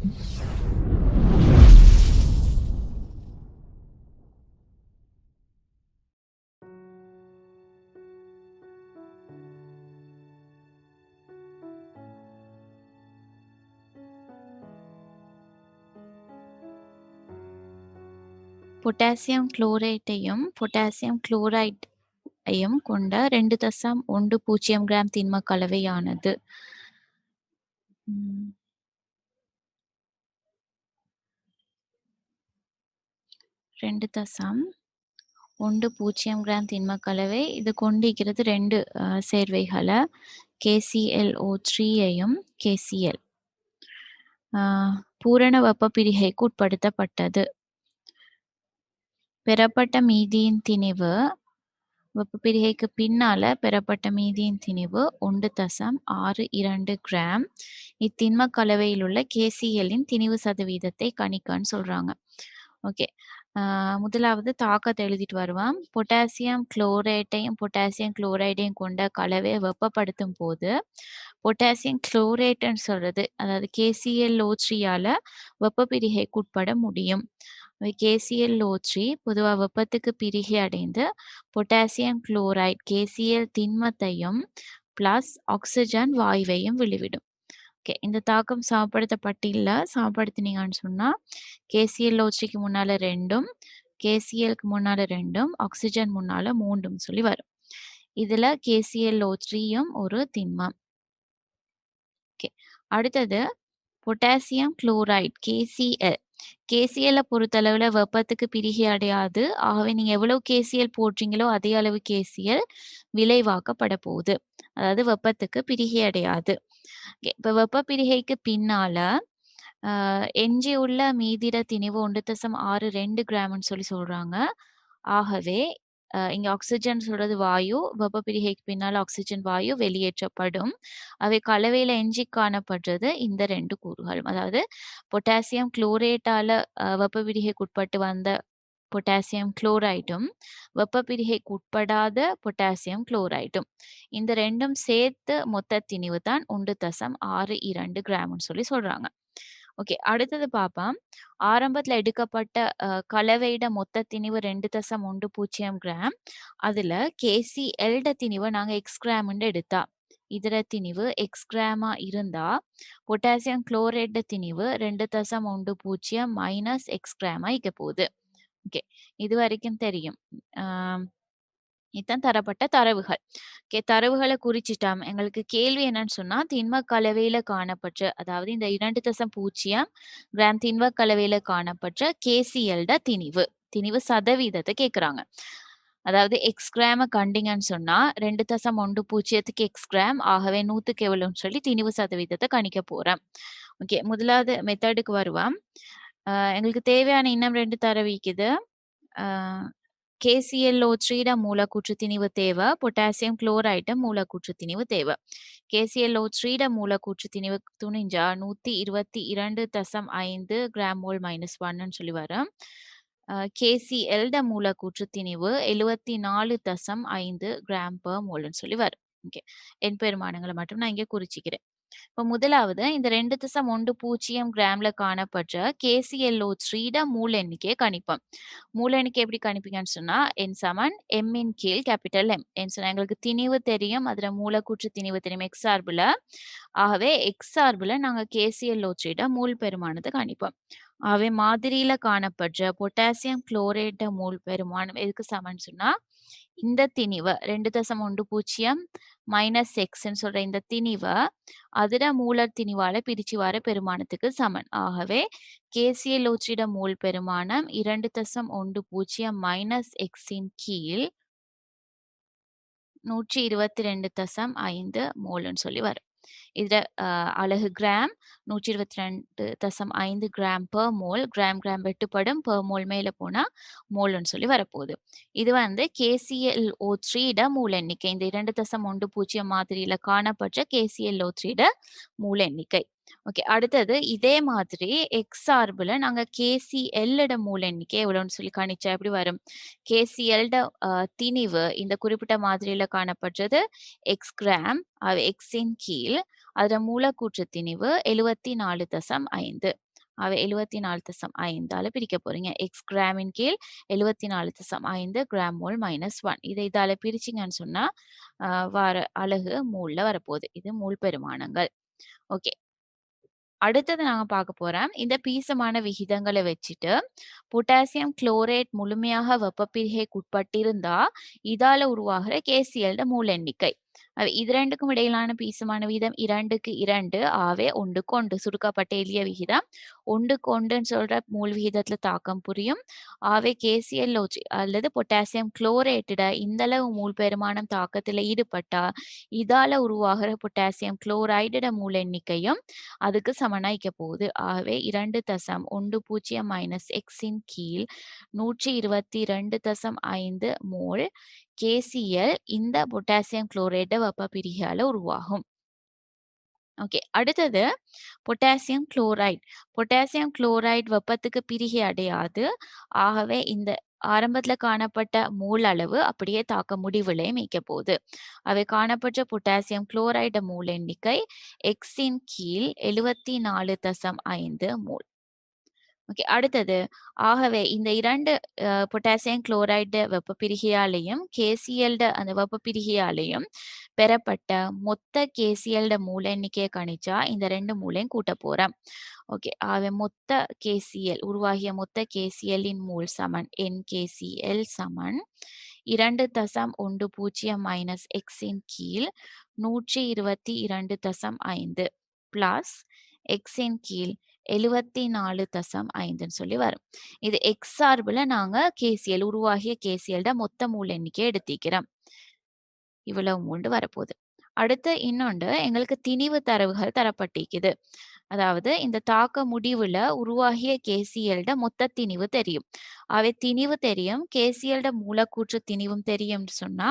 Potassium குளோரேட்டையும் potassium குளோரைட்டையும் கொண்ட ரெண்டு தசம் ஒன்று பூஜ்ஜியம் கிராம் திண்ம கலவையானது ரெண்டு தசம் ஒன்று பூஜ்ஜியம் கிராம் திண்ம கலவை இது கொண்டிருக்கிறது ரெண்டு சேர்வைகளை கேசிஎல்ஓ த்ரீயையும் கேசிஎல் பூரண வெப்ப பிரிகைக்கு உட்படுத்தப்பட்டது. பெறப்பட்ட மீதியின் திணிவு வெப்ப பிரிகைக்கு பின்னால பெறப்பட்ட மீதியின் திணிவு ஒன்று தசம் ஆறு இரண்டு கிராம். இத்திண்ம கலவையில் உள்ள கேசிஎல்லின் திணிவு சதவீதத்தை கணிக்கன்னு சொல்றாங்க. ஓகே. முதலாவது தாக்கத்தை எழுதிட்டு வருவோம் பொட்டாசியம் குளோரேட்டையும் பொட்டாசியம் குளோரைடையும் கொண்ட கலவையை வெப்பப்படுத்தும் போது பொட்டாசியம் குளோரேட்னு சொல்றது அதாவது கேசிஎல் த்ரீயால வெப்ப பிரிகைக்கு உட்பட முடியும். கேசிஎல் த்ரீ பொதுவாக வெப்பத்துக்கு பிரிகை அடைந்து பொட்டாசியம் குளோரைட் கேசிஎல் திண்மத்தையும் பிளஸ் ஆக்சிஜன் வாயுவையும் வெளிவிடும் ஓகே. இந்த தாக்கம் சமப்படுத்தப்பட்டில்ல சமப்படுத்தினீங்கன்னு சொன்னா கேசிஎல் த்ரீக்கு முன்னால ரெண்டும் கேசிஎல்க்கு முன்னால ரெண்டும் ஆக்சிஜன் முன்னால மூன்றும் சொல்லி வரும். இதுல கேசிஎல் த்ரீயும் ஒரு திண்மம். ஓகே. அடுத்தது potassium chloride K C L கேசிஎல்லை பொறுத்தளவில் வெப்பத்துக்கு பிரிகை அடையாது. ஆகவே நீங்க எவ்வளவு கேசிஎல் போடுறீங்களோ அதே அளவு கேசிஎல் விளைவாக்கப்பட போகுது. அதாவது வெப்பத்துக்கு பிரிகை அடையாது. இப்ப வெப்ப பிரிகைக்கு பின்னால எஞ்சி உள்ள மீதிட திணிவு ஒன்று தசம் ஆறு ரெண்டு கிராம்னு சொல்லி சொல்றாங்க. ஆகவே இங்க ஆக்சிஜன் சொல்றது வாயு வெப்ப பிரிகைக்கு பின்னால ஆக்சிஜன் வாயு வெளியேற்றப்படும். அவை கலவையில எஞ்சி காணப்படுறது இந்த ரெண்டு கூறுகள் அதாவது பொட்டாசியம் குளோரேட்டால வெப்ப பிரிகைக்கு உட்பட்டு வந்த பொட்டாசியம் குளோரைட்டும் வெப்ப பிரிகைக்கு உட்படாத பொட்டாசியம் குளோரைட்டும் இந்த ரெண்டும் சேர்த்து மொத்த திணிவு தான் ஒன்று தசம் ஆறு இரண்டு கிராம்னு சொல்லி சொல்றாங்க. ஓகே அடுத்தது பார்ப்போம் ஆரம்பத்தில் எடுக்கப்பட்ட கலவையிட மொத்த திணிவு ரெண்டு தசம் ஒன்று பூஜ்ஜியம் கிராம். அதில் கேசி எல்ட திணிவை நாங்கள் எக்ஸ் கிராம்னு எடுத்தா இதர திணிவு எக்ஸ் கிராமா இருந்தா பொட்டாசியம் குளோரைட் திணிவு ரெண்டு தசம் ஒன்று பூஜ்ஜியம் மைனஸ் எக்ஸ் கிராமா இக்க போகுது. ஓகே. இது வரைக்கும் தெரியும். ஆம், தரப்பட்ட தரவுகள். ஓகே தரவுகளை குறிச்சிட்டோம். எங்களுக்கு கேள்வி என்னன்னு சொன்னா திண்ம கலவையில காணப்பட்ட அதாவது இந்த இரண்டு தசம் பூஜ்ஜியம் கிராம் திண்ம கலவையில காணப்பட்ட கேசிஎல்ட திணிவு. திணிவு சதவீதத்தை கேக்குறாங்க. அதாவது எக்ஸ் கிராம கண்டிங்கன்னு சொன்னா ரெண்டு தசம் ஒன்று பூஜ்ஜியத்துக்கு எக்ஸ் கிராம் ஆகவே நூத்துக்கு எவ்வளோன்னு சொல்லி திணிவு சதவீதத்தை கணிக்க போறேன் ஓகே முதலாவது மெத்தடுக்கு வருவோம். எங்களுக்கு தேவையான இன்னும் ரெண்டு தரவிக்குது. கேசிஎல்ஓ த்ரீட மூலக்கூற்று திணிவு தேவை. பொட்டாசியம் குளோரைட்ட மூலக்கூற்று திணிவு தேவை. கேசிஎல்ஓ த்ரீட மூலக்கூற்று திணிவு துணிஞ்சா நூற்றி இருபத்தி இரண்டு தசம் ஐந்து கிராம் ஓல் மைனஸ் ஒன்னு சொல்லி வரும். கேசிஎல்ட மூலக்கூற்று திணிவு எழுவத்தி நாலு தசம் ஐந்து கிராம் பர் மோல்னு சொல்லி வரும். ஓகே என் பெருமானங்களை மட்டும் நான் இங்கே குறிச்சிக்கிறேன். இப்போ முதலாவது இந்த ரெண்டு திசம் ஒன்று பூஜ்ஜியம் கிராம்ல காணப்படுற கேசிஎல்ஓ த்ரீட மூல எண்ணிக்கையை கணிப்போம். மூல எண்ணிக்கை எப்படி கணிப்பீங்கன்னு சொன்னா என் சமன் எம் இன் கீழ் கேபிட்டல் எம் என் சொன்னா எங்களுக்கு திணிவு தெரியும் அதுல மூலக்கூற்று திணிவு தெரியும். எக்ஸ் சார்புல ஆகவே எக்ஸ் சார்புல நாங்க கேசிஎல்ஓ த்ரீட மூல் பெருமானத்தை கணிப்போம். ஆகவே மாதிரியில காணப்படுற பொட்டாசியம் குளோரேட்ட மூல் பெருமானம் எதுக்கு சமன் சொன்னா இந்த திணிவு ரெண்டு தசம் ஒன்று பூஜ்ஜியம் மைனஸ் எக்ஸ்ன்னு சொல்ற இந்த திணிவை அதிர மூலர் திணிவால பிரிச்சு வர பெருமானத்துக்கு சமன். ஆகவே கேசியல் ஊற்றிட மூல் பெருமானம் இரண்டு தசம் ஒன்று பூஜ்ஜியம் மைனஸ் எக்ஸின் கீழ் நூற்றி இருபத்தி ரெண்டு தசம் ஐந்து மூலன்னு சொல்லி வரும். இதுல அழகு கிராம் நூற்றி இருபத்தி ரெண்டு தசம் ஐந்து gram per mole gram gram வெட்டுப்படும் per mole மேல போனா மோல்னு சொல்லி வரப்போகுது. இது வந்து கேசிஎல் ஓ த்ரீட மூல எண்ணிக்கை. இந்த இரண்டு தசம் ஒன்று பூஜ்ஜியம் மாதிரியில காணப்பட்ட கேசிஎல் ஓ த்ரீட மூல எண்ணிக்கை. ஓகே. அடுத்தது இதே மாதிரி எக்ஸ் சார்புல நாங்க கேசிஎல்லோட மூல எண்ணிக்கை எவ்வளவுன்னு சொல்லி கணிச்சா எப்படி வரும்? கேசிஎல்ட திணிவு இந்த குறிப்பிட்ட மாதிரியில காணப்படுறது எக்ஸ் கிராம் எக்ஸின் கீழ். அதுல மூலக்கூற்று திணிவு எழுவத்தி நாலு தசம் ஐந்து. அவ எழுவத்தி நாலு தசம் ஐந்தால பிரிக்க போறீங்க. எக்ஸ் கிராமின் கீழ் எழுவத்தி நாலு தசம் ஐந்து கிராம் மோல் மைனஸ் ஒன் இதை இதால பிரிச்சிங்கன்னு சொன்னா வர அழகு அலகு மூல்ல வரப்போகுது. இது மூல் பெருமானங்கள். ஓகே. அடுத்தது நாங்க பார்க்க போறோம் இந்த பீசமான விகிதங்களை வச்சுட்டு பொட்டாசியம் குளோரேட் முழுமையாக வெப்பப்பிரிகைக்கு உட்பட்டிருந்தா இதால உருவாகிற கேசியல்ட மூல எண்ணிக்கை இது ரெண்டுக்கும் இடையிலான பீசுமான விகிதம் இரண்டுக்கு இரண்டு ஆவே ஒன்றுக்கு ஒன்று சுருக்கப்பட்ட எளிய விகிதம். ஒன்றுக்கு ஒன்றுன்னு சொல்ற மூல் விகிதத்துல தாக்கம் புரியும். ஆவே கேசியல் அல்லது பொட்டாசியம் குளோரேட்டிட இந்த அளவு மூல் பெருமானம் தாக்கத்துல ஈடுபட்டா இதால உருவாகிற பொட்டாசியம் குளோரைடோட மூல எண்ணிக்கையும் அதுக்கு சமனாய்க்க போகுது. ஆகவே இரண்டு தசம் ஒன்று பூஜ்ஜியம் மைனஸ் எக்ஸின் கீழ் நூற்றி இருபத்தி ரெண்டு தசம் ஐந்து மோல் கேசிஎல் இந்த பொட்டாசியம் குளோரைடு வெப்ப பிரிகையால் உருவாகும். ஓகே அடுத்தது பொட்டாசியம் குளோரைட் பொட்டாசியம் குளோரைட் வெப்பத்துக்கு பிரிகை அடையாது. ஆகவே இந்த ஆரம்பத்துல காணப்பட்ட மூல் அளவு அப்படியே தாக்க முடிவிலே மீக்க போகுது. அவை காணப்பட்ட பொட்டாசியம் குளோரைடு மூல் எண்ணிக்கை எக்ஸின் கீழ் எழுவத்தி நாலு தசம் ஐந்து மூல். ஓகே. அடுத்தது ஆகவே இந்த இரண்டு பொட்டாசியம் குளோரைடு வெப்ப பிரிகையாலையும் கேசிஎல்ட அந்த வெப்ப பிரிகையாலையும் பெறப்பட்ட மொத்த கேசிஎல்ட மூல எண்ணிக்கையை கணிச்சா இந்த ரெண்டு மூலையும் கூட்ட போறோம் ஓகே. ஆகவே மொத்த கேசிஎல் உருவாகிய மொத்த கேசிஎல்லின் மூல் சமன் என் கேசிஎல் சமன். இரண்டு தசம் ஒன்று பூஜ்ஜியம் மைனஸ் எக்ஸின் கீழ் நூற்றி இருபத்தி இரண்டு தசம் ஐந்து பிளஸ் எக்ஸின் கீழ் எழுவத்தி நாலு தசம் ஐந்துன்னு சொல்லி வரும். இது எக்ஸ் சார்புல நாங்க கேசிஎல் உருவாகிய கேசிஎல்ட மொத்த மூல எண்ணிக்கை எடுத்திக்கிறோம். இவ்வளவு மூண்டு வரப்போகுது. அடுத்து இன்னொன்று எங்களுக்கு திணிவு தரவுகள் தரப்பட்டிருக்குது. அதாவது இந்த தாக்க முடிவுல உருவாகிய கேசிஎல்ட மொத்த திணிவு தெரியும். அவை திணிவு தெரியும் கேசிஎல்ட மூலக்கூற்று திணிவும் தெரியும்னு சொன்னா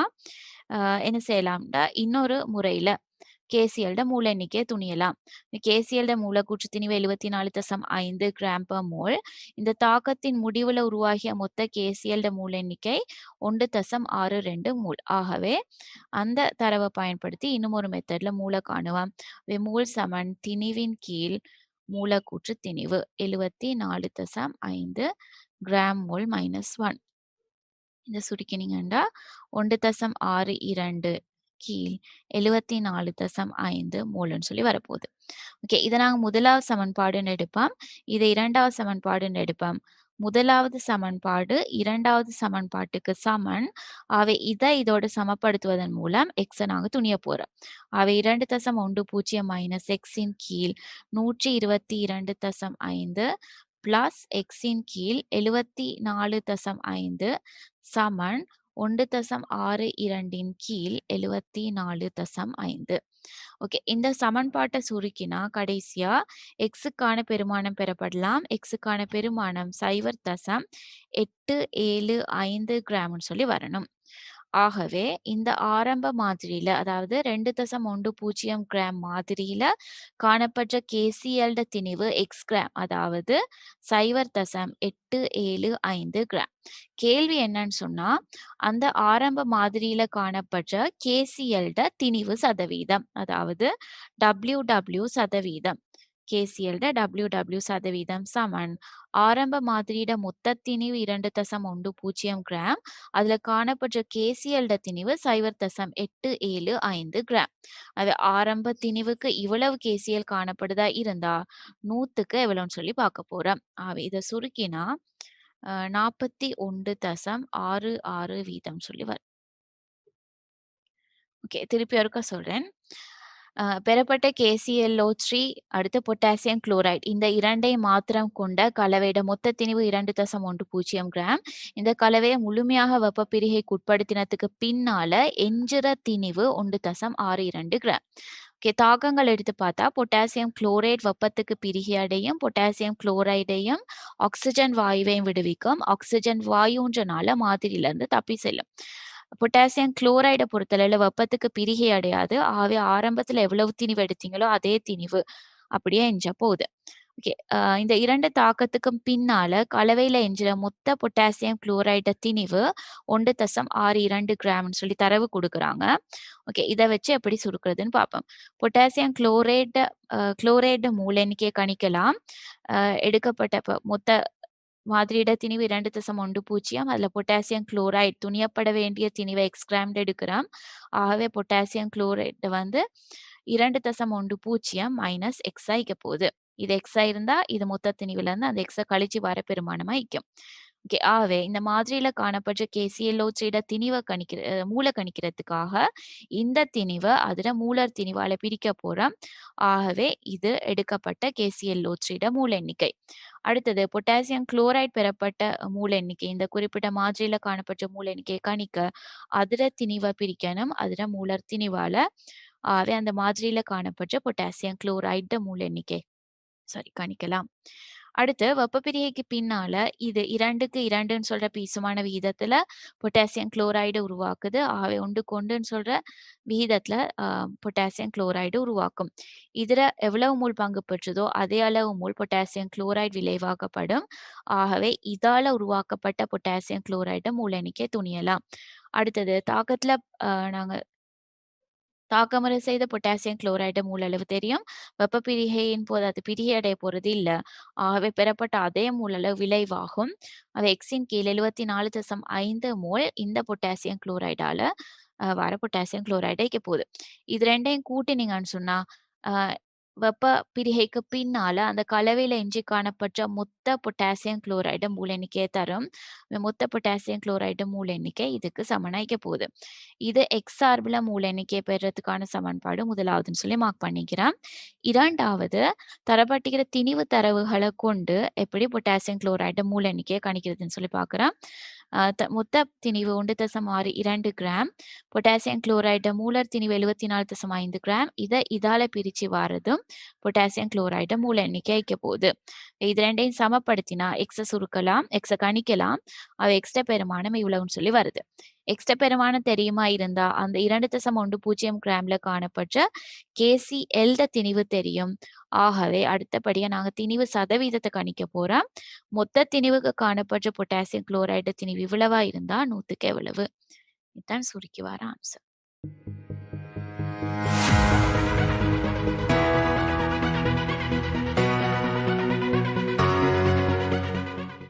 ஆஹ் என்ன செய்யலாம்டா? இன்னொரு முறையில கேசிஎல்ட மூல எண்ணிக்கை துணியலாம். கேசிஎல்ட மூலக்கூற்று திணிவு எழுபத்தி நாலு தசம் ஐந்து கிராம் பர் மோல். இந்த தாக்கத்தின் முடிவுல உருவாகிய மொத்த கேசிஎல்ட மூல எண்ணிக்கை ஒன்று தசம் ஆறு ரெண்டு மூல். ஆகவே அந்த தரவை பயன்படுத்தி இன்னும் ஒரு மெத்தட்ல மூளை காணுவோம். மூல் சமன் திணிவின் கீழ் மூலக்கூற்று திணிவு எழுபத்தி நாலு தசம் ஐந்து கிராம் மோல் மைனஸ் ஒன் இதை சுருக்கினீங்கன்னா ஒன்று தசம் ஆறு இரண்டு கீழ் எழுவத்தி நாலு தசம் ஐந்து மூலன்னு சொல்லி வரப்போகுது. ஓகே இதை நாங்கள் முதலாவது சமன்பாடுன்னு எடுப்போம். இதை இரண்டாவது சமன்பாடுன்னு எடுப்போம். முதலாவது சமன்பாடு இரண்டாவது சமன்பாட்டுக்கு சமன். அவை இதை இதோடு சமப்படுத்துவதன் மூலம் எக்ஸை நாங்கள் துணிய போகிறோம் அவை இரண்டு தசம் ஒன்று பூஜ்ஜியம் மைனஸ் எக்ஸின் கீழ் நூற்றி இருபத்தி இரண்டு தசம் ஐந்து பிளஸ் எக்ஸின் கீழ் எழுவத்தி நாலு தசம் ஐந்து சமன். ஒன்று தசம் ஆறு இரண்டின் கீழ் எழுவத்தி நாலு தசம் ஐந்து. ஓகே இந்த சமன்பாட்டை சுருக்கினா கடைசியா எக்ஸுக்கான பெருமானம் பெறப்படலாம். எக்ஸுக்கான பெருமானம் சைவர் தசம் எட்டு ஏழு ஐந்து கிராம்னு சொல்லி வரணும். ஆகவே இந்த ஆரம்ப மாதிரியில அதாவது ரெண்டு தசம் ஒன்று பூஜ்ஜியம் கிராம் மாதிரியில காணப்பட்ட கேசிஎல்ட திணிவு எக்ஸ் கிராம் அதாவது சைவர் தசம் எட்டு ஏழு ஐந்து கிராம். கேள்வி என்னன்னு சொன்னா அந்த ஆரம்ப மாதிரியில காணப்பட்ட கேசிஎல்ட திணிவு சதவீதம் அதாவது டபிள்யூ டபிள்யூ சதவீதம். கேசிஎல்ட டபிள்யூ டபிள்யூ சதவீதம் சமன். ஆரம்ப மாதிரியிட மொத்த திணிவு இரண்டு தசம் ஒன்று பூஜ்ஜியம் கிராம் அதுல காணப்பட்ட கேசிஎல்ட திணிவு சைவர் தசம் எட்டு ஏழு ஐந்து கிராம் அது ஆரம்ப திணிவுக்கு இவ்வளவு கேசிஎல் காணப்படுதா இருந்தா நூத்துக்கு எவ்வளவுன்னு சொல்லி பார்க்க போறோம். ஆவே இதை சுருக்கினா நாற்பத்தி ஒன்று தசம் ஆறு ஆறு வீதம் சொல்லி வரும். ஓகே திருப்பி ஒருக்கா சொல்றேன். பெறப்பட்ட கேசிஎல்ஓ த்ரீ அடுத்து பொட்டாசியம் குளோரைட் இந்த இரண்டை மாத்திரம் கொண்ட கலவையிட மொத்த திணிவு இரண்டு தசம் ஒன்று பூஜ்ஜியம் கிராம். இந்த கலவையை முழுமையாக வெப்ப பிரிகைக்கு உட்படுத்தினதுக்கு பின்னால எஞ்சிற திணிவு ஒன்று தசம் ஆறு இரண்டு கிராம். ஓகே தாக்கங்கள் எடுத்து பார்த்தா பொட்டாசியம் குளோரைட் வெப்பத்துக்கு பிரிகி அடையும் பொட்டாசியம் குளோரைடையும் ஆக்சிஜன் வாயுவையும் விடுவிக்கும். ஆக்சிஜன் வாயுன்றனால மாதிரியிலிருந்து தப்பி செல்லும். பொட்டாசியம் குளோரைடை பொறுத்தளவுல வெப்பத்துக்கு பிரிகை அடையாது ஆகவே ஆரம்பத்துல எவ்வளவு திணிவு எடுத்தீங்களோ அதே திணிவு அப்படியே எஞ்ச போகுது ஓகே. இந்த இரண்டு தாக்கத்துக்கும் பின்னால கலவையில எஞ்சுற மொத்த பொட்டாசியம் குளோரைடு திணிவு 1.62 கிராம்னு சொல்லி தரவு கொடுக்குறாங்க ஓகே. இதை வச்சு எப்படி சுருக்குறதுன்னு பார்ப்போம். பொட்டாசியம் குளோரைட குளோரைடு மூல கணிக்கலாம். எடுக்கப்பட்ட மொத்த மாதிரியிட திணிவு 2.10 அதுல பொட்டாசியம் குளோரைட் துணியப்பட வேண்டிய திணிவை எக்ஸ்கிராம்ட் எடுக்கிறோம். ஆகவே பொட்டாசியம் குளோரைட் வந்து 2.10 மைனஸ் எக்ஸா ஆயிக்க போகுது. இது எக்ஸா இருந்தால் இது மொத்த திணிவுலேருந்து அந்த எக்ஸ கழிச்சு வர பெருமானமா ஆயிக்கும். ஆகவே இந்த மாதிரியில காணப்படுற KClO3 திணிவை திணிவ கணிக்கிற அ மூல கணிக்கிறதுக்காக இந்த திணிவ அதில் மூலர் திணிவால பிரிக்க போறோம். ஆகவே இது எடுக்கப்பட்ட KClO3 மூல எண்ணிக்கை. அடுத்தது பொட்டாசியம் குளோரைட் பெறப்பட்ட மூல எண்ணிக்கை. இந்த குறிப்பிட்ட மாதிரியில காணப்பட்ட மூல எண்ணிக்கையை கணிக்க அதிர திணிவை பிரிக்கணும். அதிர மூலர் திணிவால. ஆகவே அந்த மாதிரியில காணப்பட்ட பொட்டாசியம் குளோரைட் மூல எண்ணிக்கை. சாரி கணிக்கலாம். அடுத்து வெப்பப்பிரிகைக்கு பின்னால இது 2க்கு 2ன்னு சொல்ற பீசுமான விகிதத்துல பொட்டாசியம் குளோரைடு உருவாக்குது. ஆகவே 1க்கு 1ன்னு சொல்ற விகிதத்துல பொட்டாசியம் குளோரைடு உருவாக்கும். இதுல எவ்வளவு மூல் பங்கு பெற்றதோ அதே அளவு மூல் பொட்டாசியம் குளோரைடு விளைவாக்கப்படும். ஆகவே இதால உருவாக்கப்பட்ட பொட்டாசியம் குளோரைடு மூல துணியலாம். அடுத்தது தாக்கத்துல நாங்க தாக்கமர செய்த பொட்டாசியம் குளோரைடு மூல அளவு தெரியும். வெப்ப பிரிகையின் போது அது பிரிகையடைய போறது இல்ல. ஆகவே பெறப்பட்ட அதே மூல அளவு விளைவாகும். அது எக்ஸின் கீழ் 74.5 மோல் இந்த பொட்டாசியம் குளோரைடால வர பொட்டாசியம் குளோரைடு ஆயிக்க போகுது. இது ரெண்டையும் கூட்டினீங்கன்னு சொன்னா, வெப்ப பிரிகைக்கு பின்னால அந்த கலவையில எஞ்சி காணப்பட்ட மொத்த பொட்டாசியம் குளோரைடு மூல எண்ணிக்கையை தரும். மொத்த பொட்டாசியம் குளோரைடு மூல எண்ணிக்கை இதுக்கு சமனாயிக்க போகுது. இது எக்ஸ் சார்பில் மூல எண்ணிக்கையை பெறுறதுக்கான சமன்பாடு முதலாவதுன்னு சொல்லி மார்க் பண்ணிக்கிறேன். இரண்டாவது தரப்பட்டுகிற திணிவு தரவுகளை கொண்டு எப்படி பொட்டாசியம் குளோரைடு மூல எண்ணிக்கையை கணிக்கிறதுன்னு சொல்லி பார்க்கிறோம். திணிவு த மொத்த திணிவு 1.62 கிராம். பொட்டாசியம் குளோரைடு மூலர் திணிவு 74.5 கிராம். இதை இதால பிரிச்சு வாரதும் பொட்டாசியம் குளோரைடு மூல எண்ணிக்கை ஆயிக்க போகுது. இது ரெண்டையும் சமப்படுத்தினா எக்ஸ சுருக்கலாம். எக்ஸ கணிக்கலாம். அவ எக்ஸ்ட்ரா பெருமானம் இவ்வளவுன்னு சொல்லி வருது. எக்ஸ்ட பெருமான தெரியுமா இருந்தா அந்த 2.10 கிராம்ல காணப்பட்ட கேசி ட திணிவு தெரியும். ஆகவே அடுத்தபடியா நாங்க திணிவு சதவீதத்தை கணிக்க போறோம். மொத்த திணிவுக்கு காணப்பட்ட பொட்டாசியம் குளோரைடு திணிவு இவ்வளவா இருந்தா 100க்கு எவ்வளவு? இதான் சுருக்கி வர ஆன்சர்.